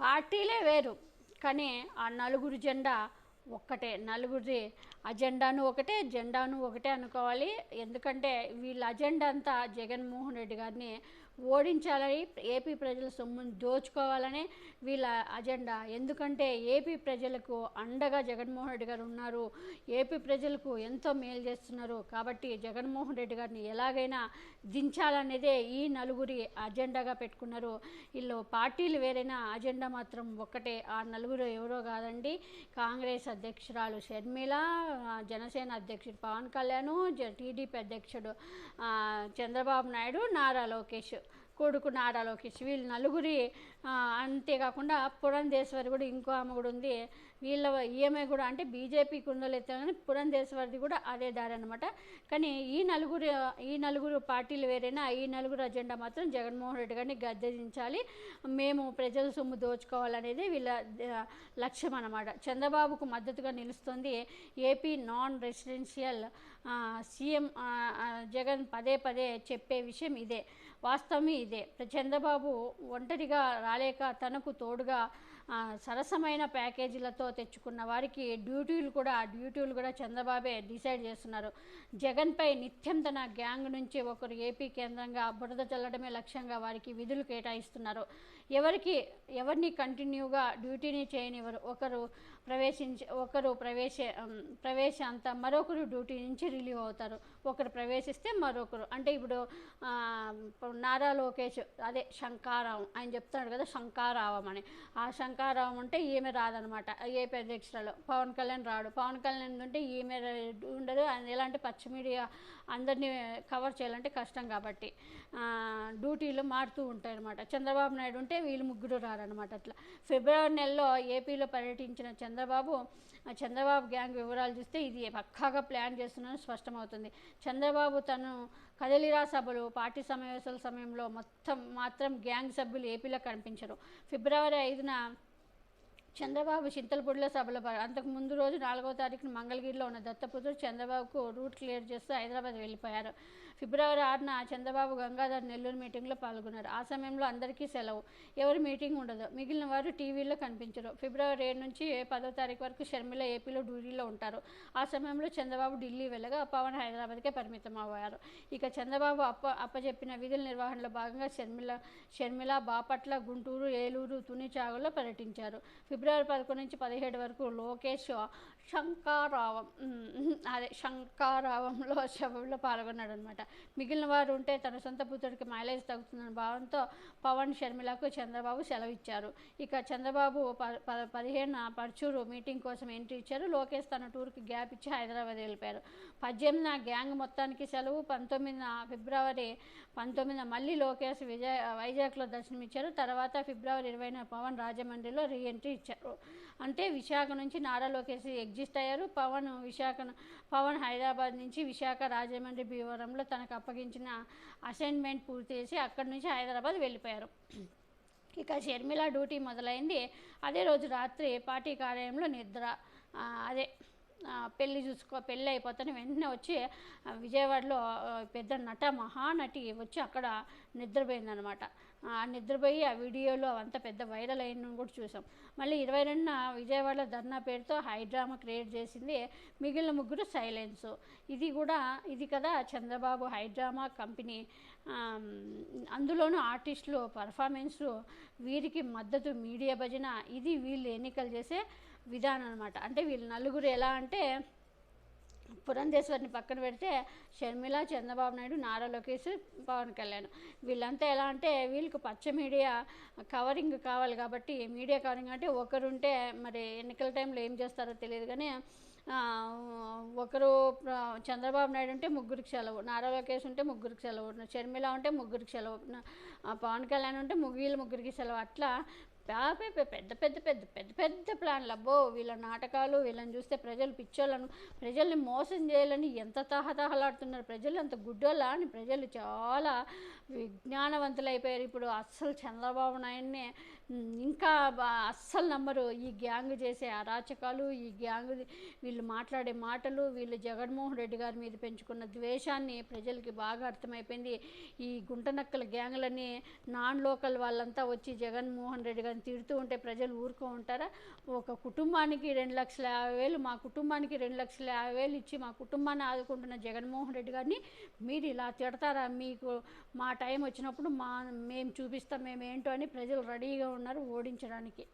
పార్టీలే వేరు. కానీ ఆ నలుగురు జెండా ఒక్కటే. నలుగురి అజెండాను ఒకటే జెండాను ఒకటే అనుకోవాలి. ఎందుకంటే వీళ్ళ అజెండా అంతా జగన్మోహన్ రెడ్డి గారిని ఓడించాలని ఏపీ ప్రజల సొమ్మును దోచుకోవాలని వీళ్ళ అజెండా. ఎందుకంటే ఏపీ ప్రజలకు అండగా జగన్మోహన్ రెడ్డి గారు ఉన్నారు. ఏపీ ప్రజలకు ఎంతో మేలు చేస్తున్నారు. కాబట్టి జగన్మోహన్ రెడ్డి గారిని ఎలాగైనా దించాలనేదే ఈ నలుగురి అజెండాగా పెట్టుకున్నారు. వీళ్ళు పార్టీలు వేరైనా అజెండా మాత్రం ఒక్కటే. ఆ నలుగురు ఎవరో కాదండి. కాంగ్రెస్ అధ్యక్షురాలు షర్మిల జనసేన అధ్యక్షుడు పవన్ కళ్యాణ్ జ టీడీపీ అధ్యక్షుడు చంద్రబాబు నాయుడు నారా లోకేష్ కొడుకు నారా లోకేష్. వీళ్ళు నలుగురి అంతేకాకుండా పురంధేశ్వరి కూడా ఇంకో ఆమె కూడా ఉంది. వీళ్ళ ఈఎంఐ కూడా అంటే బీజేపీ కుందలెత్తాలని పురంధేశ్వరిది కూడా అదే దారి అనమాట కానీ ఈ నలుగురు ఈ నలుగురు పార్టీలు వేరైనా ఈ నలుగురు అజెండా మాత్రం జగన్మోహన్ రెడ్డి గారిని గద్దెదించాలి. మేము ప్రజల సొమ్ము దోచుకోవాలనేది వీళ్ళ లక్ష్యం అనమాట చంద్రబాబుకు మద్దతుగా నిలుస్తుంది AP non residential CM Jagan పదే పదే చెప్పే విషయం ఇదే. వాస్తవం ఇదే. చంద్రబాబు ఒంటరిగా రాలేక తనకు తోడుగా సరసమైన ప్యాకేజీలతో తెచ్చుకున్న వారికి డ్యూటీలు కూడా డ్యూటీలు కూడా చంద్రబాబే డిసైడ్ చేస్తున్నారు. జగన్పై నిత్యం తన గ్యాంగ్ నుంచి ఒకరు ఏపీ కేంద్రంగా బురద చల్లడమే లక్ష్యంగా వారికి విధులు కేటాయిస్తున్నారు. ఎవరికి ఎవరిని కంటిన్యూగా డ్యూటీని చేయనివ్వరు. ఒకరు ప్రవేశించి ఒకరు ప్రవేశ ప్రవేశ అంతా మరొకరు డ్యూటీ నుంచి రిలీవ్ అవుతారు. ఒకరు ప్రవేశిస్తే మరొకరు. అంటే ఇప్పుడు నారా లోకేష్ అదే శంకారావం ఆయన చెప్తున్నాడు కదా శంకారావం అని. ఆ శంకారావం అంటే ఈమె రాదనమాట. ఏపీ అధ్యక్షురాలు. పవన్ కళ్యాణ్ రాడు. పవన్ కళ్యాణ్ ఉంటే ఈమె ఉండదు. ఆయన ఎలాంటి పచ్చి మీడియా అందరినీ కవర్ చేయాలంటే కష్టం కాబట్టి డ్యూటీలు మారుతూ ఉంటాయనమాట చంద్రబాబు నాయుడు ఉంటే వీళ్ళు ముగ్గురు రారనమాట అట్లా. ఫిబ్రవరి నెలలో ఏపీలో పర్యటించిన చంద్రబాబు చంద్రబాబు గ్యాంగ్ వివరాలు చూస్తే ఇది పక్కాగా ప్లాన్ చేస్తున్నారని స్పష్టమవుతుంది. చంద్రబాబు తను కదలిరా సభలు పార్టీ సమావేశాల సమయంలో మొత్తం మాత్రం గ్యాంగ్ సభ్యులు ఏపీలో కనిపించరు. ఫిబ్రవరి ఐదున చంద్రబాబు చింతలపూడిలో సభలో పాల్గొ- అంతకు ముందు రోజు నాలుగో తారీఖున మంగళగిరిలో ఉన్న దత్తపుత్రుడు చంద్రబాబుకు రూట్ క్లియర్ చేస్తూ హైదరాబాద్ వెళ్ళిపోయారు. ఫిబ్రవరి ఆరున చంద్రబాబు గంగాధర్ నెల్లూరు మీటింగ్లో పాల్గొన్నారు. ఆ సమయంలో అందరికీ సెలవు. ఎవరి మీటింగ్ ఉండదు. మిగిలిన వారు టీవీలో కనిపించరు. ఫిబ్రవరి ఏడు నుంచి పదో తారీఖు వరకు షర్మిల ఏపీలో డ్యూటీలో ఉంటారు. ఆ సమయంలో చంద్రబాబు ఢిల్లీ వెళ్ళగా పవన్ హైదరాబాద్కే పరిమితం అయ్యారు ఇక చంద్రబాబు అప్ప అప్పచెప్పిన విధుల నిర్వహణలో భాగంగా షర్మిల షర్మిల బాపట్ల గుంటూరు ఏలూరు తునిచాగులో పర్యటించారు. ఫిబ్రవరి ఫిబ్రవరి పదకొండు నుంచి పదిహేడు వరకు లోకేష్ శంకారావం అదే శంకారావంలో సభలో పాల్గొన్నాడు అనమాట మిగిలిన వారు ఉంటే తన సొంత పుత్రుడికి మైలేజ్ తగ్గుతుందన్న భావంతో పవన్ షర్మిలకు చంద్రబాబు సెలవు ఇచ్చారు ఇక చంద్రబాబు ప- ప- పదిహేనున పర్చూరు మీటింగ్ కోసం ఎంట్రీ ఇచ్చారు. లోకేష్ తన టూర్కి గ్యాప్ ఇచ్చి హైదరాబాద్ వెళ్ళిపోయారు. పద్దెనిమిదిన గ్యాంగ్ మొత్తానికి సెలవు పంతొమ్మిదిన ఫిబ్రవరి పంతొమ్మిదిన మళ్ళీ లోకేష్ విజయ వైజాగ్లో దర్శనమిచ్చారు. తర్వాత ఫిబ్రవరి ఇరవైన పవన్ రాజమండ్రిలో రీ ఎంట్రీ ఇచ్చారు అంటే విశాఖ నుంచి నారా లోకేష్ ఎగ్జిస్ట్ అయ్యారు. పవన్ విశాఖ పవన్ హైదరాబాద్ నుంచి విశాఖ రాజమండ్రి భీవరంలో తనకు అప్పగించిన అసైన్మెంట్ పూర్తి చేసి అక్కడి నుంచి హైదరాబాద్ వెళ్ళిపోయారు. ఇక షర్మిల డ్యూటీ మొదలైంది. అదే రోజు రాత్రి పార్టీ కార్యాలయంలో నిద్ర అదే పెళ్ళి చూసుకో పెళ్ళి అయిపోతానే వెంటనే వచ్చి విజయవాడలో పెద్ద నట మహానటి వచ్చి అక్కడ నిద్రపోయిందనమాట. ఆ నిద్రపోయి ఆ వీడియోలో అంత పెద్ద వైరల్ అయిన కూడా చూసాం. మళ్ళీ ఇరవై రెండున విజయవాడలో ధర్నా పేరుతో హైడ్రామా క్రియేట్ చేసింది మిగిలిన ముగ్గురు సైలెన్స్. ఇది కూడా ఇది కదా చంద్రబాబు హైడ్రామా కంపెనీ. అందులోనూ ఆర్టిస్టులు పర్ఫార్మెన్స్లు వీరికి మద్దతు మీడియా భజన ఇది వీళ్ళు ఎన్నికలు చేసే విధానం అనమాట అంటే వీళ్ళు నలుగురు ఎలా అంటే పురంధేశ్వరిని పక్కన పెడితే షర్మిల చంద్రబాబు నాయుడు నారా లోకేష్ పవన్ కళ్యాణ్. వీళ్ళంతా ఎలా అంటే వీళ్ళకి పచ్చ మీడియా కవరింగ్ కావాలి కాబట్టి మీడియా కవరింగ్ అంటే ఒకరుంటే మరి ఎన్నికల టైంలో ఏం చేస్తారో తెలియదు కానీ ఒకరు చంద్రబాబు నాయుడు ఉంటే ముగ్గురికి సెలవు నారా లోకేష్ ఉంటే ముగ్గురికి సెలవు షర్మిల ఉంటే ముగ్గురికి సెలవు పవన్ కళ్యాణ్ ఉంటే ముగ్గురు ముగ్గురికి సెలవు. అట్లా పెద్ద పెద్ద పెద్ద పెద్ద పెద్ద ప్లాన్లు. అబ్బో వీళ్ళ నాటకాలు వీళ్ళని చూస్తే ప్రజలు పిచ్చోళ్ళను ప్రజల్ని మోసం చేయాలని ఎంత తహతహలాడుతున్నారు. ప్రజలు అంత గుడ్డోళ్ళ అని ప్రజలు చాలా విజ్ఞానవంతులు అయిపోయారు ఇప్పుడు అస్సలు చంద్రబాబు నాయుడిని ఇంకా అస్సలు నమ్మరు. ఈ గ్యాంగ్ చేసే అరాచకాలు ఈ గ్యాంగ్ వీళ్ళు మాట్లాడే మాటలు వీళ్ళు జగన్మోహన్ రెడ్డి గారి మీద పెంచుకున్న ద్వేషాన్ని ప్రజలకి బాగా అర్థమైపోయింది. ఈ గుంటనక్కల గ్యాంగులని నాన్ లోకల్ వాళ్ళంతా వచ్చి జగన్మోహన్ రెడ్డి గారిని తిడుతూ ఉంటే ప్రజలు ఊరుకో ఉంటారా? ఒక కుటుంబానికి రెండు లక్షల యాభై వేలు మా కుటుంబానికి రెండు లక్షల యాభై వేలు ఇచ్చి మా కుటుంబాన్ని ఆదుకుంటున్న జగన్మోహన్ రెడ్డి గారిని మీరు ఇలా తిడతారా? మీకు మా టైం వచ్చినప్పుడు మా మేము చూపిస్తాం మేము ఏంటో అని ప్రజలు రెడీగా ఉన్నారు ఓడించడానికి.